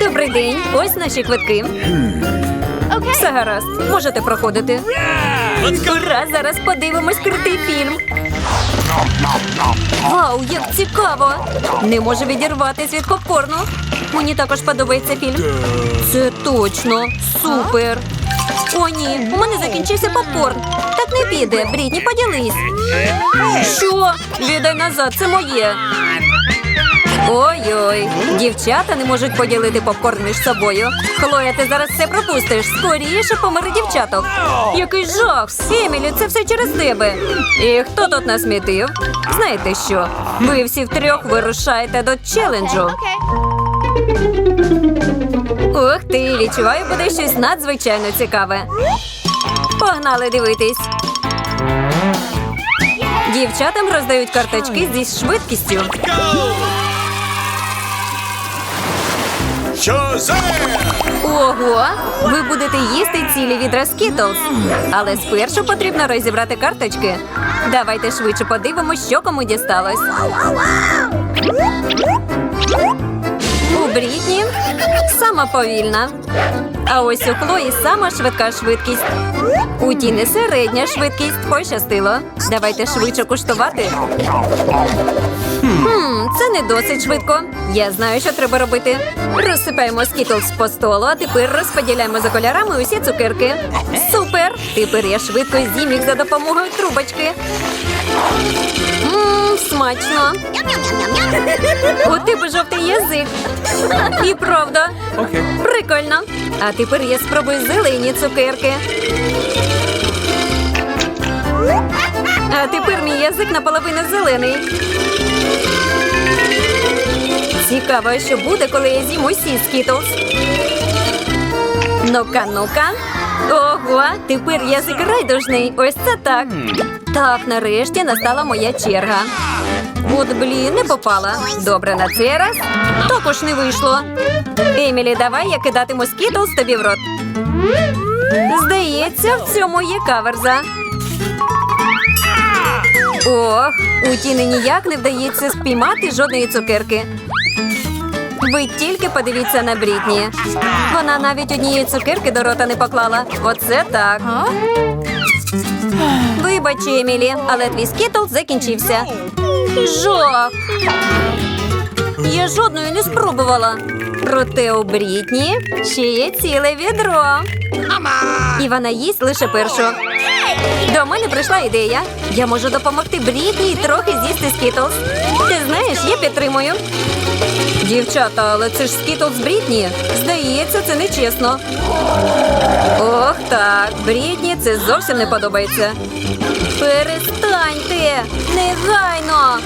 Добрий день. Ось наші квитки. Все гаразд. Можете проходити. Ура, зараз подивимось крутий фільм. Вау, як цікаво! Не можу відірватись від попкорну. Мені також подобається фільм. Це точно супер. О, ні, у мене закінчився попкорн. Так не піде. Брітні, поділись. Що? Віддай назад, це моє. Ой-ой, дівчата не можуть поділити попкорн між собою. Хлоя, ти зараз все пропустиш. Скоріше помири дівчаток. Який жах! Емілі, це все через тебе. І хто тут насмітив? Знаєте що? Ви всі втрьох вирушаєте до челенджу. Ух ти, відчуваю, буде щось надзвичайно цікаве. Погнали дивитись. Дівчатам роздають карточки зі швидкістю. Ого! Ви будете їсти цілі відра скітлз. Але спершу потрібно розібрати карточки. Давайте швидше подивимось, що кому дісталось. У Брітні сама повільна. А ось у Хлої сама швидка швидкість. У Тіни середня швидкість. Пощастило. Давайте швидше куштувати. Це не досить швидко. Я знаю, що треба робити. Розсипаємо скітлс по столу, а тепер розподіляємо за кольорами усі цукерки. Супер! Тепер я швидко з'їм їх за допомогою трубочки. Ммм, смачно. У тебе жовтий язик. І правда. Прикольно. А тепер я спробую зелені цукерки. А тепер мій язик наполовину зелений. Цікаво, що буде, коли я з'їм усі скітлз. Ну-ка, ну-ка. Ого, тепер язик райдужний. Ось це так. Так, нарешті настала моя черга. От блін, не попала. Добре, на цей раз також не вийшло. Емілі, давай я кидатиму скітлз тобі в рот. Здається, в цьому є каверза. Ох, у Тіни ніяк не вдається спіймати жодної цукерки. Ви тільки подивіться на Брітні. Вона навіть однієї цукерки до рота не поклала. Оце так. Вибач, Емілі, але твій скітл закінчився. Жах! Я жодної не спробувала. Проте у Брітні ще є ціле відро. І вона їсть лише першу. До мене прийшла ідея. Я можу допомогти Брітні і трохи з'їсти скітлз. Ти знаєш, я підтримую. Дівчата, але це ж скітлз Брітні. Здається, це нечесно. Ох так, Брітні це зовсім не подобається. Перестаньте! Негайно!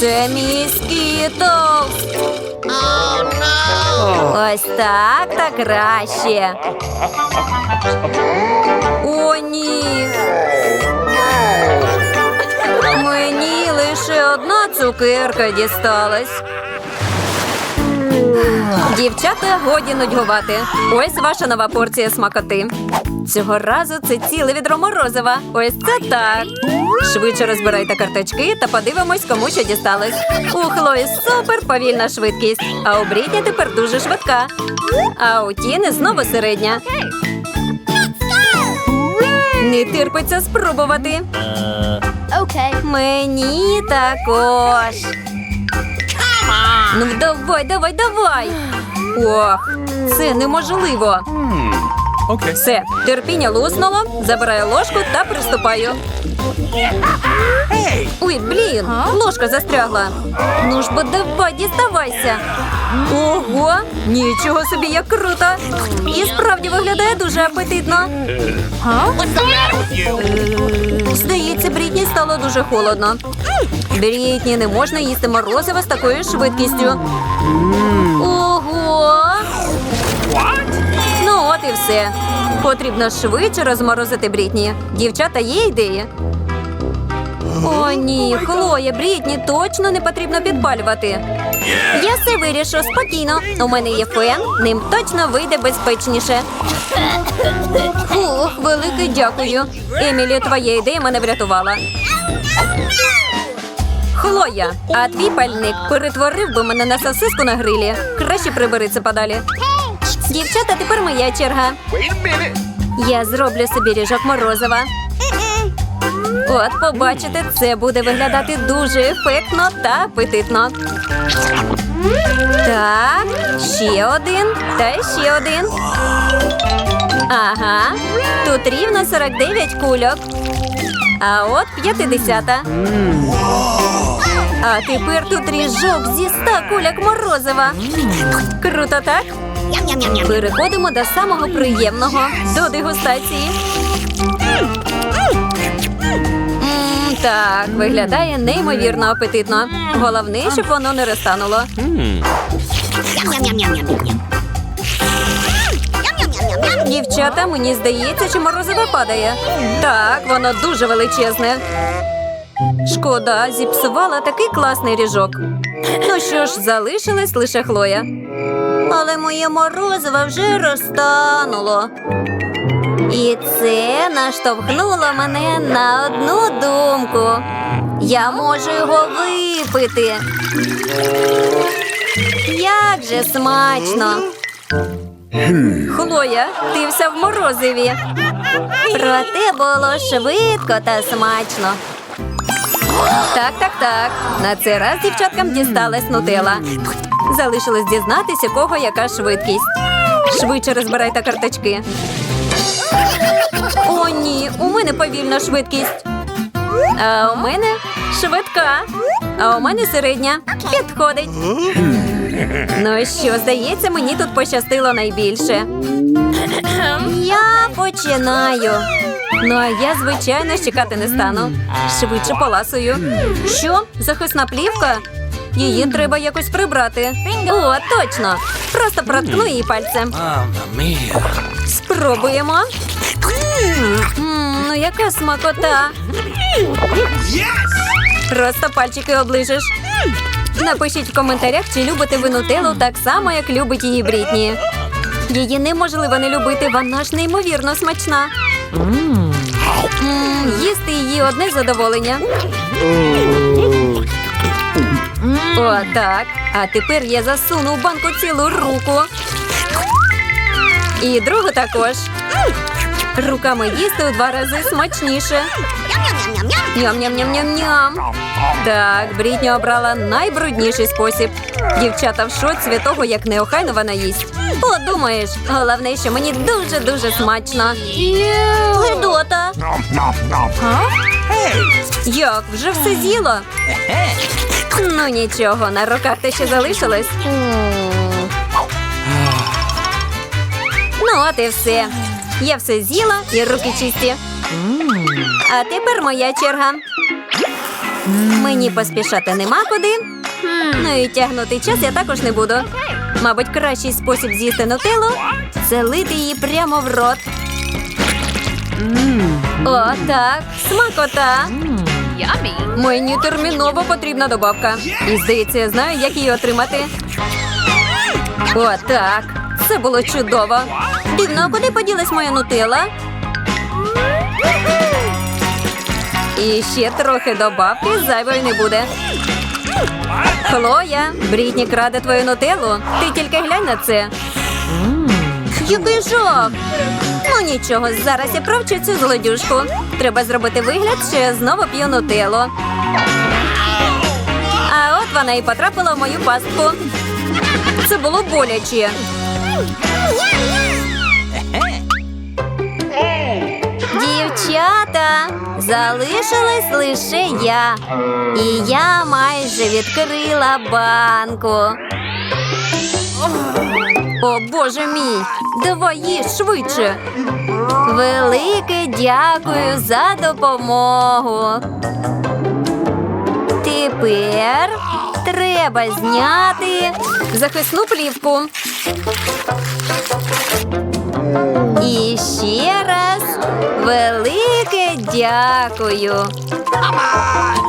Це мій скітлз! Ось так та краще. О, ні. Мені лише одна цукерка дісталась. Дівчата, годі нудьгувати. Ось ваша нова порція смакоти. Цього разу це ціле відро морозива. Ось це так. Швидше розбирайте карточки та подивимось, кому що дісталось. У Хлої супер повільна швидкість, а у Брітні тепер дуже швидка. А у Тіни знову середня. Не терпиться спробувати. Okay. Мені також. Ну, давай, давай, давай. Ох, це неможливо. Okay. Все, терпіння луснуло, забираю ложку та приступаю. Ой, блін, ложка застрягла. Ну ж бо давай, діставайся. Ого, нічого собі як круто. І справді виглядає дуже апетитно. Здається, Брітні стало дуже холодно. Брітні, не можна їсти морозиво з такою швидкістю. Ого! Ну, от і все. Потрібно швидше розморозити Брітні. Дівчата, є ідеї? О, ні, Хлоя, Брітні точно не потрібно підпалювати. Я все вирішу спокійно. У мене є фен, ним точно вийде безпечніше. Фух, велике дякую. Емілі, твоя ідея мене врятувала. Хлоя, а твій пальник перетворив би мене на сосиску на грилі. Краще прибери це подалі. Дівчата, тепер моя черга. Я зроблю собі ріжок морозива. От, побачите, це буде виглядати дуже ефектно та апетитно. Так, ще один та ще один. Ага, тут рівно 49 кульок. А от 50. А тепер тут ріжок зі 100 кульок морозива. Круто, так? Переходимо до самого приємного до дегустації. Так, виглядає неймовірно апетитно. Головне, щоб воно не розтануло. Дівчата, мені здається, що морозиво падає. Так, воно дуже величезне. Шкода, зіпсувала такий класний ріжок. Ну що ж, залишилась лише Хлоя. Але моє морозиво вже розтануло. І наштовхнуло мене на одну думку. Я можу його випити. Як же смачно. Хлоя, ти вся в морозиві. Проте було швидко та смачно. Так, так, так. На цей раз дівчаткам дісталась нутела. Залишилось дізнатися, кого яка швидкість. Швидше розбирайте карточки. Ні, у мене повільна швидкість. А у мене швидка. А у мене середня. Підходить. Ну що, здається, мені тут пощастило найбільше. Я починаю. Ну а я, звичайно, чекати не стану. Швидше поласую. Що? Захисна плівка? Її треба якось прибрати. О, точно. Просто проткну її пальцем. М, ну яка смакота. Просто пальчики оближеш. Напишіть в коментарях, чи любите ви нутеллу так само, як любить її Брітні. Її неможливо не любити, вона ж неймовірно смачна. Їсти її одне задоволення. О, так. А тепер я засуну в банку цілу руку. І другу також. Руками їсти у два рази смачніше. Ням-ням-ням-ням-ням. Так, Брітні обрала найбрудніший спосіб. Дівчата в шоці від того, як неохайно вона їсть. Подумаєш, головне, що мені дуже-дуже смачно. Гидота. Як, вже все з'їло? Ну нічого, на руках те ще залишилось. От і все. Я все з'їла і руки чисті. А тепер моя черга. Мені поспішати нема куди. Ну і тягнути час я також не буду. Мабуть, кращий спосіб з'їсти нутеллу – це лити її прямо в рот. О, так, смакота. Мені терміново потрібна добавка. І здається, я знаю, як її отримати. О, так. Це було чудово. Дивно, куди поділась моя нутелла? І ще трохи добавки зайвої не буде. Хлоя, Брітні краде твою нутеллу. Ти тільки глянь на це. Який жах! Ну нічого, зараз я провчу цю злодюжку. Треба зробити вигляд, що я знову п'ю нутеллу. А от вона і потрапила в мою пастку. Це було боляче. Дівчата, залишилась лише я. І я майже відкрила банку. О, боже мій! Давай швидше. Велике дякую за допомогу. Тепер треба зняти захисну плівку. І ще раз велике дякую.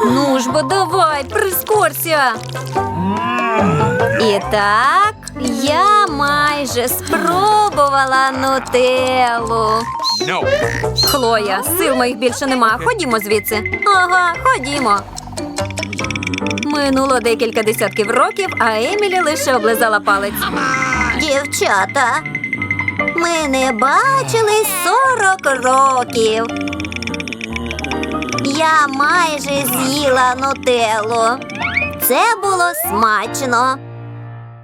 Ну ж бо давай, прискорся. І так, я майже спробувала нутеллу. No. Хлоя, сил моїх більше нема. Ходімо звідси. Ага, ходімо. Минуло декілька десятків років, а Емілі лише облизала палець. Дівчата, ми не бачились 40 років. Я майже з'їла нутеллу. Це було смачно.